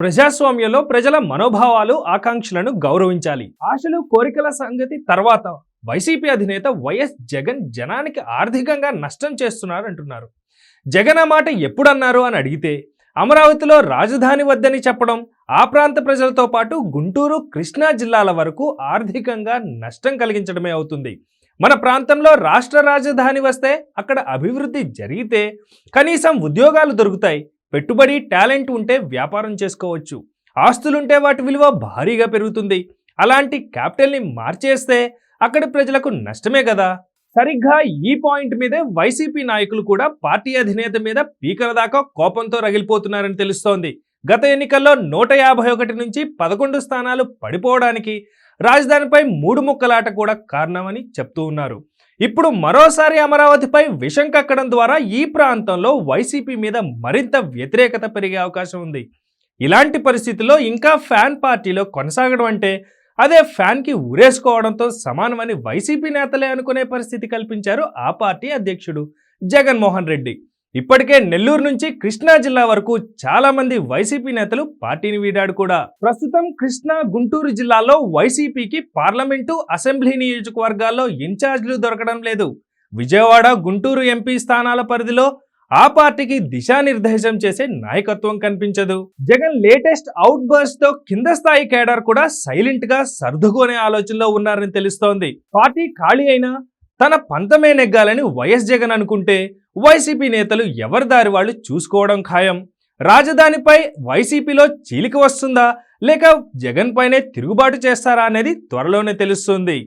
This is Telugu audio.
ప్రజాస్వామ్యంలో ప్రజల మనోభావాలు ఆకాంక్షలను గౌరవించాలి. ఆశలు కోరికల సంగతి తర్వాత వైసీపీ అధినేత వైఎస్ జగన్ జనానికి ఆర్థికంగా నష్టం చేస్తున్నారు అంటున్నారు జగన్ ఆ మాట ఎప్పుడన్నారు అని అడిగితే అమరావతిలో రాజధాని వద్దని చెప్పడం ఆ ప్రాంత ప్రజలతో పాటు గుంటూరు కృష్ణా జిల్లాల వరకు ఆర్థికంగా నష్టం కలిగించడమే అవుతుంది. మన ప్రాంతంలో రాష్ట్ర రాజధాని వస్తే అక్కడ అభివృద్ధి జరిగితే కనీసం ఉద్యోగాలు దొరుకుతాయి పెట్టుబడి టాలెంట్ ఉంటే వ్యాపారం చేసుకోవచ్చు. ఆస్తులుంటే వాటి విలువ భారీగా పెరుగుతుంది. అలాంటి క్యాపిటల్ని మార్చేస్తే అక్కడి ప్రజలకు నష్టమే కదా. సరిగ్గా ఈ పాయింట్ మీదే వైసీపీ నాయకులు కూడా పార్టీ అధినేత మీద పీకల దాకా కోపంతో రగిలిపోతున్నారని తెలుస్తోంది. గత ఎన్నికల్లో నూట యాభై ఒకటి నుంచి పదకొండు స్థానాలు పడిపోవడానికి రాజధానిపై మూడు ముక్కలాట కూడా కారణమని చెప్తూ ఉన్నారు. ఇప్పుడు మరోసారి అమరావతిపై విషం కక్కడం ద్వారా ఈ ప్రాంతంలో వైసీపీ మీద మరింత వ్యతిరేకత పెరిగే అవకాశం ఉంది. ఇలాంటి పరిస్థితుల్లో ఇంకా ఫ్యాన్ పార్టీలో కొనసాగడం అంటే అదే ఫ్యాన్కి ఉరేసుకోవడంతో సమానమని వైసీపీ నేతలే అనుకునే పరిస్థితి కల్పించారు ఆ పార్టీ అధ్యక్షుడు జగన్మోహన్ రెడ్డి. ఇప్పటికే నెల్లూరు నుంచి కృష్ణా జిల్లా వరకు చాలా మంది వైసీపీ నేతలు పార్టీని వీడాడు కూడా ప్రస్తుతం కృష్ణా గుంటూరు జిల్లాలో వైసీపీకి పార్లమెంటు అసెంబ్లీ నియోజకవర్గాల్లో ఇన్ఛార్జ్లు దొరకడం లేదు. విజయవాడ గుంటూరు ఎంపీ స్థానాల పరిధిలో ఆ పార్టీకి దిశానిర్దేశం చేసే నాయకత్వం కనిపించదు. జగన్ లేటెస్ట్ అవుట్ బర్స్తో కింద స్థాయి కేడర్ కూడా సైలెంట్గా సర్దుకునే ఆలోచనలో ఉన్నారని తెలుస్తోంది. పార్టీ ఖాళీ అయినా తన పంతమే నెగ్గాలని వైఎస్ జగన్ అనుకుంటే వైసీపీ నేతలు ఎవరి దారి వాళ్ళు చూసుకోవడం ఖాయం? రాజధానిపై వైసీపీలో చీలిక వస్తుందా? లేక జగన్ పైనే తిరుగుబాటు చేస్తారా అనేది త్వరలోనే తెలుస్తుంది.